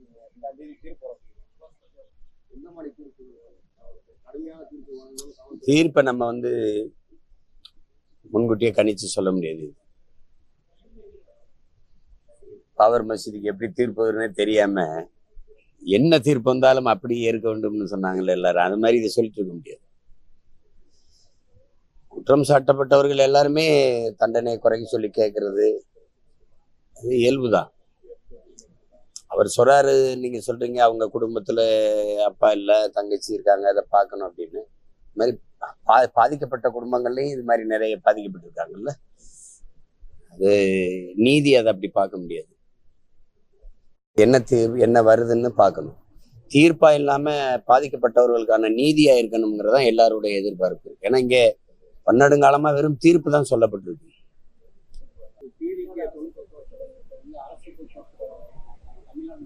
ரெண்டாம் தேதி தீர்ப்பு தீர்ப்பை நம்ம வந்து முன்கூட்டியே கணிச்சு சொல்ல முடியாது. பவர் மசூதிக்கு எப்படி தீர்ப்பு வரும்னே தெரியாம என்ன தீர்ப்பு வந்தாலும் அப்படியே ஏற்க வேண்டும்னு சொன்னாங்கல்ல எல்லாரும். அது மாதிரி இதை சொல்லிட்டு இருக்க முடியாது. குற்றம் சாட்டப்பட்டவர்கள் எல்லாருமே தண்டனை குறைக்க சொல்லி கேட்கறது அது இயல்புதான். அவர் சொல்றாரு நீங்க சொல்றீங்க அவங்க குடும்பத்துல அப்பா இல்ல தங்கச்சி இருக்காங்க அதை பார்க்கணும் அப்படின்னு. இது மாதிரி பா பாதிக்கப்பட்ட குடும்பங்கள்லயும் இது மாதிரி நிறைய பாதிக்கப்பட்டிருக்காங்கல்ல. அது நீதி அதை அப்படி பார்க்க முடியாது. என்ன தீர்வு என்ன வருதுன்னு பார்க்கணும். தீர்ப்பா இல்லாம பாதிக்கப்பட்டவர்களுக்கான நீதியா இருக்கணுங்கிறதான் எல்லாருடைய எதிர்பார்ப்பு ஏன்னா இங்க பன்னெடுங்காலமா வெறும் தீர்ப்பு தான் சொல்லப்பட்டிருக்கு டிவிக்கு தொழில்நுட்ப வந்து அரசு தமிழ்நாடு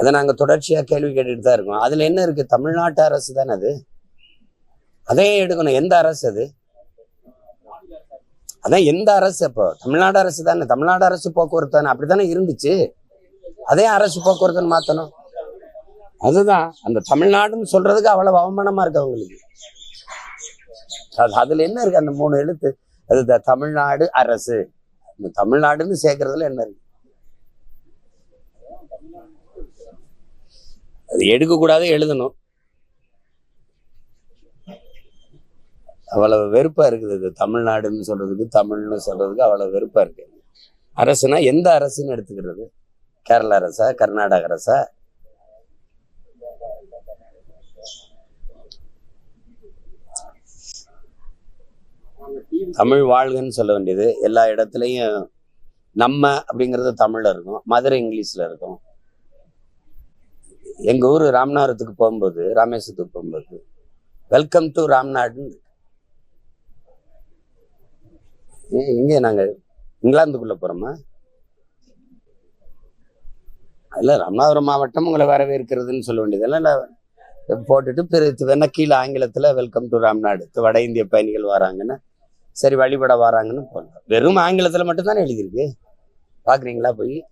அதை நாங்க தொடர்ச்சியா கேள்வி கேட்டுட்டு தான் இருக்கோம். அதுல என்ன இருக்கு? தமிழ்நாட்டு அரசு தானே அது? அதே எடுக்கணும்? எந்த அரசு அது? அதான் எந்த அரசு அப்போ? தமிழ்நாடு அரசு தானே. தமிழ்நாடு அரசு போக்குவரத்து தானே. அப்படித்தானே இருந்துச்சு? அதே அரசு போக்குவரத்துன்னு மாத்தணும். அதுதான். அந்த தமிழ்நாடுன்னு சொல்றதுக்கு அவ்வளவு அவமானமா இருக்கு அவங்களுக்கு. அது அதுல என்ன இருக்கு? அந்த மூணு எழுத்து. அது த- தமிழ்நாடு அரசு. இந்த தமிழ்நாடுன்னு சேர்க்கறதுல என்ன இருக்கு? அது எடுக்கக்கூடாது எழுதணும். அவ்வளவு வெறுப்பா இருக்குது இது. தமிழ்நாடுன்னு சொல்றதுக்கு தமிழ்னு சொல்றதுக்கு அவ்வளவு வெறுப்பா இருக்கு. அரசுனா எந்த அரசுன்னு எடுத்துக்கிறது? கேரள அரசா கர்நாடக அரசா? தமிழ் வாழ்கன்னு சொல்ல வேண்டியது. எல்லா இடத்துலையும் நம்ம அப்படிங்கிறது தமிழ்ல இருக்கும். மதுரை இங்கிலீஷ்ல இருக்கும். எங்கள் ஊர் ராமநாதத்துக்கு போகும்போது ராமேஸ்வரத்துக்கு போகும்போது வெல்கம் டு ராம்நாடுன்னு இருக்கு. ஏ- இங்கே போகிறோமா இங்கிலாந்துக்குள்ள ராமநாதபுரம் மாவட்டம் உங்களை வரவேற்கிறதுன்னு சொல்ல வேண்டியதெல்லாம் இல்லை. போட்டுட்டு பிறகு வேணா கீழே ஆங்கிலத்தில் வெல்கம் டு ராம்நாடு வட இந்திய பயணிகள் வராங்கன்னா சரி வழிபட வராங்கன்னு போனோம். வெறும் ஆங்கிலத்தில் மட்டும்தானே எழுதியிருக்கு? பார்க்குறீங்களா போய்?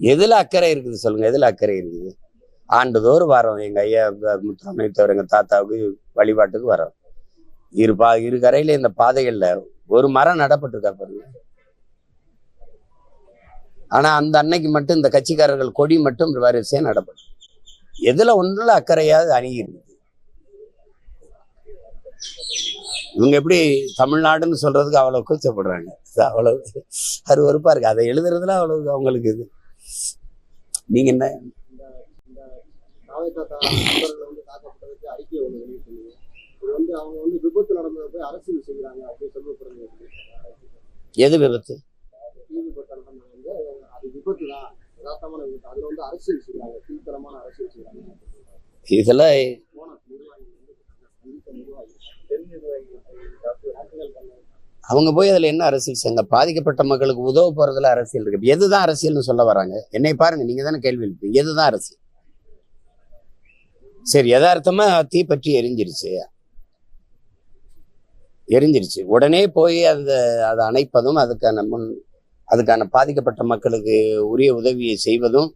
எதில் அக்கறை இருக்குது சொல்லுங்க எதில் அக்கறை இருக்குது? ஆண்டுதோறும் வரோம் எங்கள் ஐயா ப- முத்துராமலிங்கத்தவர் எங்க தாத்தாவுக்கு வழிபாட்டுக்கு வரோம் இரு பா இரு கரையில் இந்த பாதைகளில் ஒரு மரம் நடப்பட்டிருக்கா பாருங்க. ஆனா அந்த அன்னைக்கு மட்டும் இந்த கட்சிக்காரர்கள் கொடி மட்டும் வரிசையாக நடப்படும் எதில் ஒன்றுல அக்கறையாவது அணுகி இருக்குது இவங்க எப்படி தமிழ்நாடுன்னு சொல்றதுக்கு அவ்வளோ கூச்சப்படுறாங்க. அது அவ்வளவு இருக்கு. அதை எழுதுறதுல அவ்வளவு அவங்களுக்கு இது. நீங்க என்ன? தாத்தா நண்பர்கள் வந்து ஒன்று வந்து அவங்க வந்து போய் அரசியல் செய்கிறாங்க அப்படின்னு எது விபத்து? வந்து அது அரசியல் இதெல்லாம் அவங்க போய் அதுல என்ன அரசியல் செய்யுங்க பாதிக்கப்பட்ட மக்களுக்கு உதவ போறதுல அரசியல் இருக்கு. எது எதுதான் அரசியல்னு சொல்ல வராங்க? என்னை பாருங்க நீங்கள் தானே கேள்வி எழுப்பீங்க எதுதான் அரசியல்? சரி யதார்த்தமாக தீ பற்றி எரிஞ்சிருச்சு. எரிஞ்சிருச்சு. உடனே போய் அந்த அதை அணைப்பதும் அதுக்கான முன் அதுக்கான பாதிக்கப்பட்ட மக்களுக்கு உரிய உதவியை செய்வதும்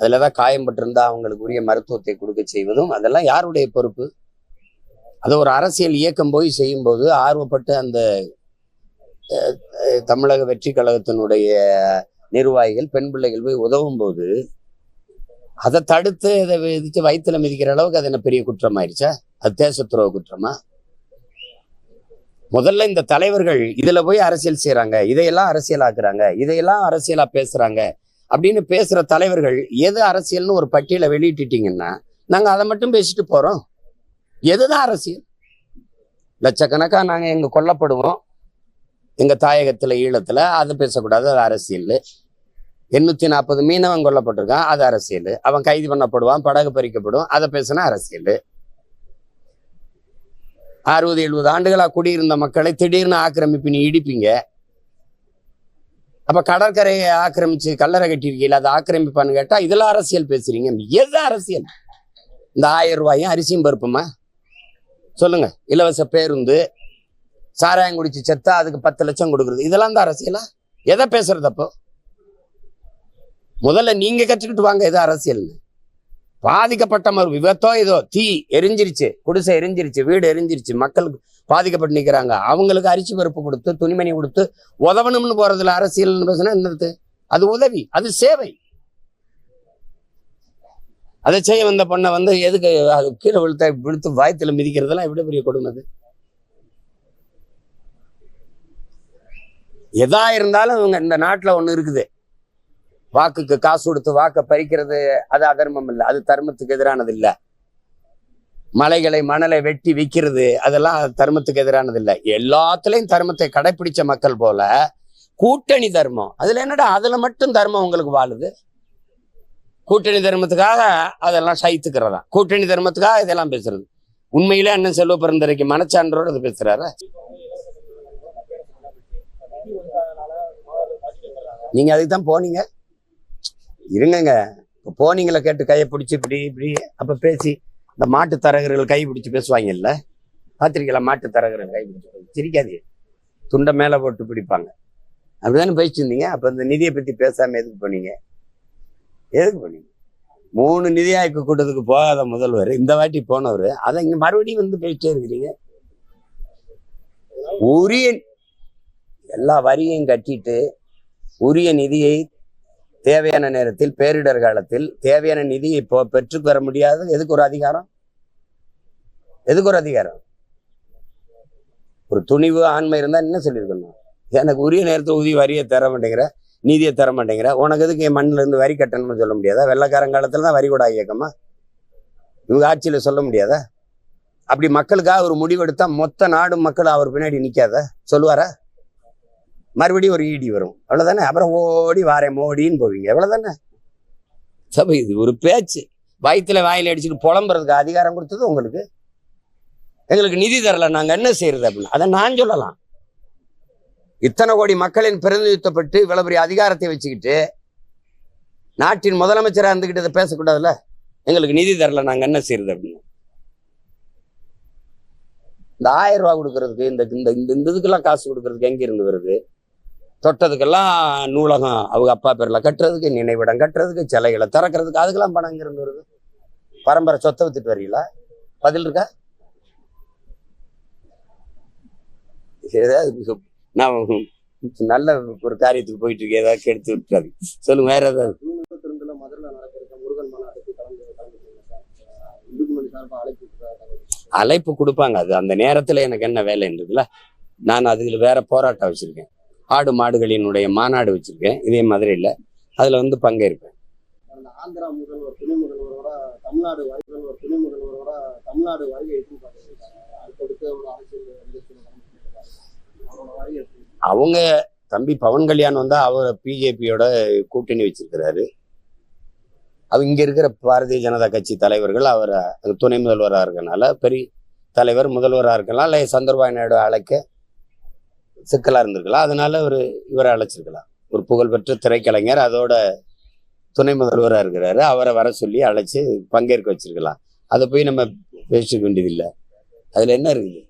அதில் தான் காயம்பட்டிருந்தா அவங்களுக்கு உரிய மருத்துவத்தை கொடுக்க செய்வதும் அதெல்லாம் யாருடைய பொறுப்பு? அது ஒரு அரசியல் இயக்கம் போய் செய்யும்போது ஆர்வப்பட்டு அந்த தமிழக வெற்றி கழகத்தினுடைய நிர்வாகிகள் பெண் பிள்ளைகள் போய் உதவும் போது அதை தடுத்து அதை விதித்து வயிற்றுல மிதிக்கிற அளவுக்கு அது என்ன பெரிய குற்றம் ஆயிடுச்சா அது தேசத்துறவு குற்றமா? முதல்ல இந்த தலைவர்கள் இதுல போய் அரசியல் செய்யறாங்க இதையெல்லாம் அரசியலாக்குறாங்க இதையெல்லாம் அரசியலா பேசுறாங்க அப்படின்னு பேசுற தலைவர்கள் எது அரசியல்னு ஒரு பட்டியலை வெளியிட்டுட்டீங்கன்னா நாங்க அதை மட்டும் பேசிட்டு போறோம். எதுதான் அரசியல்? லட்சக்கணக்காக நாங்கள் எங்க கொல்லப்படுவோம். எங்க தாயகத்தில் ஈழத்துல அதை பேசக்கூடாது அது அரசியல் எண்ணூத்தி நாற்பது மீனவன் கொல்லப்பட்டிருக்கான் அது அரசியல் அவன் கைது பண்ணப்படுவான் படகு பறிக்கப்படும் அதை பேசினா அரசியல் அறுபது எழுபது ஆண்டுகளாக குடியிருந்த மக்களை திடீர்னு ஆக்கிரமிப்பு நீ இடிப்பீங்க. அப்போ கடற்கரையை ஆக்கிரமிச்சு கல்லறை கட்டியிருக்கீங்களா அதை ஆக்கிரமிப்பான்னு கேட்டால் இதெல்லாம் அரசியல் பேசுறீங்க. எது அரசியல்? இந்த ஆயிரம் ரூபாயும் அரிசியும் பருப்புமா? சொல்லுங்க. இலவச பேருந்து சாராயம் குடிச்சு செத்தா அதுக்கு பத்து லட்சம் கொடுக்குறது. இதெல்லாம் தான் அரசியலா? எதை பேசுறது அப்போ? முதல்ல நீங்க கற்றுக்கிட்டு வாங்க எது அரசியல்னு. பாதிக்கப்பட்ட மறு விபத்தோ ஏதோ தீ எரிஞ்சிருச்சு குடிசை எரிஞ்சிருச்சு வீடு எரிஞ்சிருச்சு மக்களுக்கு பாதிக்கப்பட்டு நிக்கிறாங்க. அவங்களுக்கு அரிசி பருப்பு கொடுத்து துணிமணி கொடுத்து உதவணும்னு போறதுல அரசியல்னு பேசுனா என்னது? அது உதவி அது சேவை. அதை செய்ய வந்த பொண்ணை வந்து எதுக்கு அது கீழே விழுத்த விழுத்து வாய்த்துல மிதிக்கிறதெல்லாம் எவ்வளோ பெரிய கொடுமை எதா இருந்தாலும் இவங்க இந்த நாட்டுல ஒண்ணு இருக்குது. வாக்குக்கு காசு கொடுத்து வாக்கை பறிக்கிறது அது அதர்மம் இல்லை. அது தர்மத்துக்கு எதிரானது இல்ல. மலைகளை மணலை வெட்டி விற்கிறது அதெல்லாம் தர்மத்துக்கு எதிரானது இல்லை. எல்லாத்துலயும் தர்மத்தை கடைபிடிச்ச மக்கள் போல கூட்டணி தர்மம். அதுல என்னடா அதுல மட்டும் தர்மம் உங்களுக்கு வாழுது? கூட்டணி தர்மத்துக்காக அதெல்லாம் சைத்துக்கிறதா கூட்டணி தர்மத்துக்காக இதெல்லாம் பேசுறது. உண்மையிலே அண்ணன் செல்வ பிறந்தரைக்கு மனச்சான்றோடு அது பேசுறாரு? நீங்க அதுக்கு தான் போனீங்க. இருங்கங்க. இப்போ போனீங்களே கேட்டு கையை பிடிச்சி இப்படி இப்படி அப்போ பேசி இந்த மாட்டு தரகர்கள் கை பிடிச்சி பேசுவாங்கல்ல? பார்த்துருக்கீங்களா மாட்டு தரகர்கள் கை பிடிச்சி சிரிக்காதீங்க. துண்டை மேலே போட்டு பிடிப்பாங்க. அப்படிதானே பேசிட்டு இருந்தீங்க? இந்த நிதியை பற்றி பேசாமல் எதுக்கு போனீங்க? எதுக்கு போனீங்க? மூணு நிதி ஆய்வு கூட்டத்துக்கு போகாத முதல்வர் இந்த வாட்டி போனவர். அதை இங்கே மறுபடியும் வந்து பேசிட்டே இருக்கிறீங்க. உரிய எல்லா வரியும் கட்டிட்டு உரிய நிதியை தேவையான நேரத்தில் பேரிடர் காலத்தில் தேவையான நிதியை இப்போ பெற்று முடியாது. எதுக்கு ஒரு அதிகாரம்? எதுக்கு ஒரு அதிகாரம்? ஒரு துணிவு ஆண்மை இருந்தா என்ன சொல்லியிருக்கணும்? எனக்கு உரிய நேரத்தில் உதவி வரியை தர மாட்டேங்கிற நீதியை தர மாட்டேங்கிற உனக்கு எதுக்கு என் மண்ணிலேருந்து வரி கட்டணும்னு சொல்ல முடியாதா? வெள்ளக்காரங்காலத்துல தான் வரி கூட இயக்கமா இவங்க ஆட்சியில சொல்ல முடியாதா? அப்படி மக்களுக்காக ஒரு முடிவெடுத்தா மொத்த நாடும் மக்கள் அவர் பின்னாடி நிற்காத சொல்லுவாரா? மறுபடியும் ஒரு ஈடி வரும். அவ்வளோதானே அப்புறம் ஓடி வாரேன் மோடின்னு போவீங்க. அவ்வளவுதானே? சபை இது ஒரு பேச்சு. வயிற்றில் வாயில் அடிச்சுட்டு புலம்புறதுக்கு அதிகாரம் கொடுத்தது உங்களுக்கு. எங்களுக்கு நிதி தரல. நாங்கள் என்ன செய்யறது அப்படின்னு. அதை நான் சொல்லலாம். இத்தனை கோடி மக்களின் பிரதிநிதித்துவப்பட்டு இவ்வளோ பெரிய அதிகாரத்தை வச்சுக்கிட்டு நாட்டின் முதலமைச்சராக இருந்துக்கிட்டு இதை பேசக்கூடாதுல்ல? எங்களுக்கு நிதி தரல. நாங்கள் என்ன செய்யறது அப்படின்னு. இந்த ஆயிரம் ரூபா கொடுக்கறதுக்கு இந்த இந்த இந்த இந்த இதுக்கெல்லாம் காசு கொடுக்கறதுக்கு எங்கே இருந்து வருது? தொட்டதுக்கெல்லாம் நூலகம் அவங்க அப்பா பேர்ல கட்டுறதுக்கு நினைவிடம் கட்டுறதுக்கு சிலைகளை திறக்கிறதுக்கு அதுக்கெல்லாம் பணம் வருது? பரம்பரை சொத்தை வித்துட்டு வரீங்களா பதில் இருக்கா? ஏதாவது நான் நல்ல ஒரு காரியத்துக்கு போயிட்டு இருக்கேன் ஏதாவது கெடுத்து விட்டுறாது. சொல்லுங்க வேற ஏதாவது? அழைப்பு கொடுப்பாங்க. அது அந்த நேரத்துல எனக்கு என்ன வேலை இருக்குல்ல? நான் அதுல வேற போராட்டம் வச்சிருக்கேன். ஆடு மாடுகளினுடைய மாநாடு வச்சிருக்கேன். இதே மதுரையில அதுல வந்து பங்கேற்பேன். அந்த ஆந்திரா முதல்வர் துணை முதல்வரோட தமிழ்நாடு வரி முதல்வர் துணை முதல்வரோட தமிழ்நாடு வருகை அவங்க தம்பி பவன் கல்யாண் வந்தா அவர் பிஜேபியோட கூட்டணி வச்சிருக்கிறாரு. அவங்க இங்க இருக்கிற பாரதிய ஜனதா கட்சி தலைவர்கள் அவர் துணை முதல்வராக இருக்கனால பெரிய தலைவர் முதல்வராக இருக்கலாம் இல்லை சந்திரபாபு நாயுடு அழைக்க சிக்கலாக இருந்திருக்கலாம். அதனால ஒரு இவரை அழைச்சிருக்கலாம். ஒரு புகழ்பெற்ற திரைக்கலைஞர் அதோட துணை முதல்வராக இருக்கிறாரு. அவரை வர சொல்லி அழைச்சி பங்கேற்க வச்சிருக்கலாம். அதை போய் நம்ம பேசிக்க வேண்டியதில்லை. அதில் என்ன இருக்குது?